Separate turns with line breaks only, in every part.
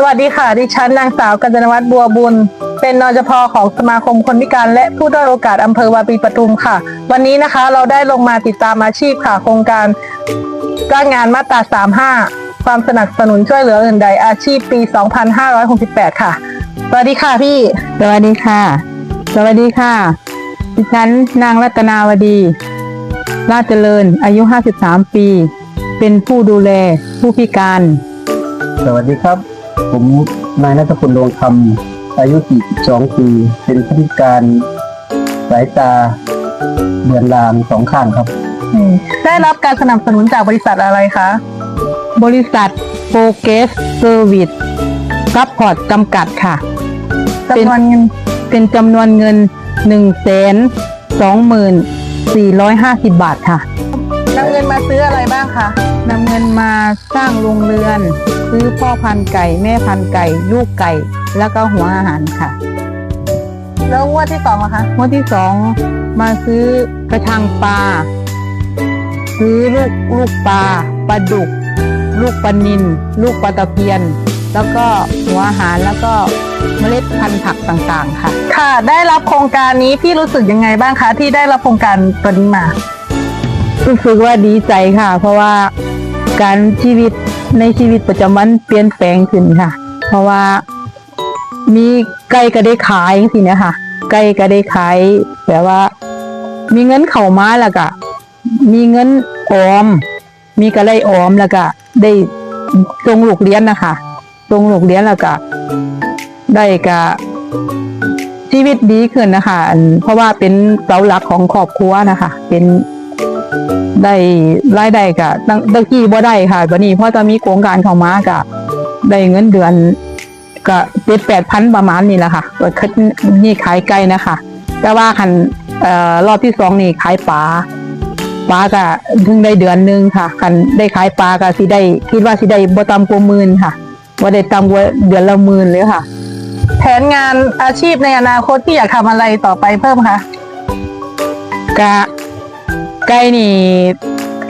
สวัสดีค่ะ ดิฉันนางสาวกัญจนวัฒน์บัวบุญ เป็นนจพของสมาคมคนพิการและผู้ด้อยโอกาสอำเภอวาปีปทุมค่ะ วันนี้นะคะเราได้ลงมาติดตามอาชีพค่ะ โครงการจ้างงานมาตรา 35 ความสนับสนุนช่วยเหลืออื่นใดอาชีพปี 2568 ค่ะ สวัสดีค่ะพี่
สวัสดีค่ะ สวัสดีค่ะ ดิฉันนางรัตนาวดี ราชเจริญ อายุ 53 ปี เป็นผู้ดูแลผู้พิการ
สวัสดีครับ ผมนายนัทพลดวงคำอายุ 42 ปี เป็นผู้พิการสายตาเบือนลางสองข้างครับ
ได้รับการสนับสนุนจากบริษัทอะไรคะ
บริษัทโปรเกสเซอร์วิสซัพพอร์ตจำกัดค่ะ
จำนวนเงิน
เป็นจำนวนเงิน 1 2 4 5 0 บาทค่ะ
นำเงินมาซื้ออะไรบ้างคะ
นำเงินมาสร้างโรงเรือน ซื้อพ่อพันธุ์ไก่ แม่พันธุ์ไก่ ลูกไก่ แล้วก็หัวอาหารค่ะ
แล้วงวดที่สองอะคะ
งวดที่สองมาซื้อกระชังปลาซื้อลูกลูกปลาปลาดุก ลูกปลานินลูกปลาตะเพียน แล้วก็หัวอาหารแล้วก็เมล็ดพันธุ์ผักต่างๆ ค่ะ
ค่ะ ได้รับโครงการนี้พี่รู้สึกยังไงบ้างคะที่ได้รับโครงการตัวนี้มา
รู้สึกว่าดีใจค่ะ เพราะว่าการชีวิต ในชีวิตประจำวันเปลี่ยนแปลงขึ้นค่ะ เพราะว่ามีไก่ก็ได้ขายสิเนี่ยค่ะไก่ก็ได้ขายแบบว่า มีเงินเข้ามาแล้วก็มีเงินออม มีกระไรออมแล้วก็ได้ส่งลูกเรียนนะคะส่งลูกเรียนแล้วก็ได้ก็ชีวิตดีขึ้นนะคะ เพราะว่าเป็นเสาหลักของครอบครัวนะคะ เป็น ได้รายได้กะตั้งตะกี้บ่ได้ค่ะวันนี้เพราะจะมีโครงการเข้ามากะได้เงินเดือนก็เจ็ดแปดพันประมาณนี้แหละค่ะเปิดคัดนี่ขายไก่นะคะ แต่ว่าคันเอ่อรอบที่สองนี่ขายปลาปลาก็เพิ่งได้เดือนหนึงค่ะคันได้ขายปลาก็สิได้คิดว่าสิได้บ่ต่ำกว่าหมื่นค่ะบ่ได้ต่ำกว่าเดือนละหมื่นเลยค่ะ
แผนงานอาชีพในอนาคตพี่อยากทำอะไรต่อไปเพิ่มคะ
กะ ไก่นี่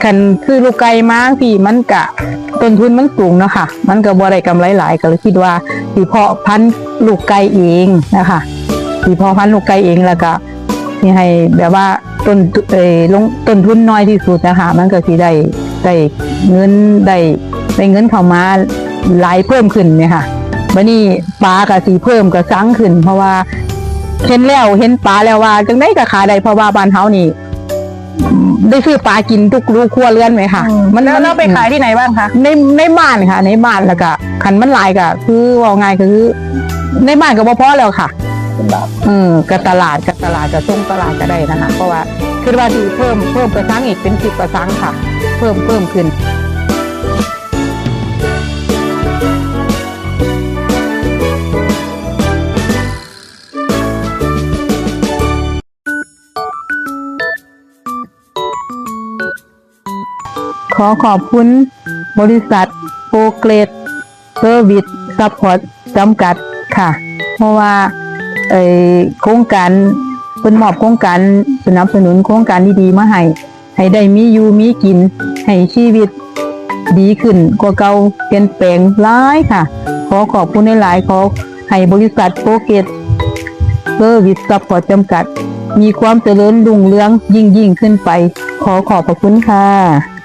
คันคือลูกไก่มาที่มันกะต้นทุนมันสูงเนาะค่ะ มันก็บ่ได้กำไรหลายก็เลยคิดว่าสิเพาะพันธุ์ลูกไก่เองนะคะสิเพาะพันธุ์ลูกไก่เองแล้วก็สิให้แบบว่าต้นเอ่อลงต้นทุนน้อยที่สุดนะคะ มันก็สิได้ได้เงินได้ได้เงินเข้ามาหลายเพิ่มขึ้นเนี่ยค่ะบัดนี้ปลาก็สิเพิ่มก็สังขึ้น เพราะว่าเห็นแล้วเห็นปลาแล้วว่าจังได้ก็ขายได้เพราะว่าบ้านเฮานี่ ได้ซื้อปลากินทุกรูครัวเรือนไหมค่ะ
มันแล้วเราไปขายที่ไหนบ้างคะ
ในในบ้านค่ะ ในบ้านแล้วก็ขันมันหลายก็คือว่าไงายก็คือ ในบ้านก็บ่พอแล้วค่ะ
เป็นบาท
เออกับตลาดกับตลาดจะส่งตลาดก็ได้นะคะ เพราะว่าคิดว่าที่เพิ่มเพิ่มกระซังอีกเป็นสิบกระซังค่ะ เพิ่มเพิ่มขึ้น อขอบคุณ บริษัทโปรเกรดเซอร์วิสซัพพอร์ตจำกัดค่ะ เพราะว่าโครงการเป็นมอบโครงการสนับสนุนโครงการดีๆมาให้ให้ได้มีอยู่มีกิน ให้ชีวิตดีขึ้นกว่าเก่าเปลี่ยนแปลงหลายค่ะ ขอขอบคุณหลายๆขอให้บริษัทโปรเกตเซอร์วิสซัพพอร์ตจำกัด มีความเจริญรุ่งเรืองยิ่งยิ่งขึ้นไป ขอขอบพระคุณค่ะ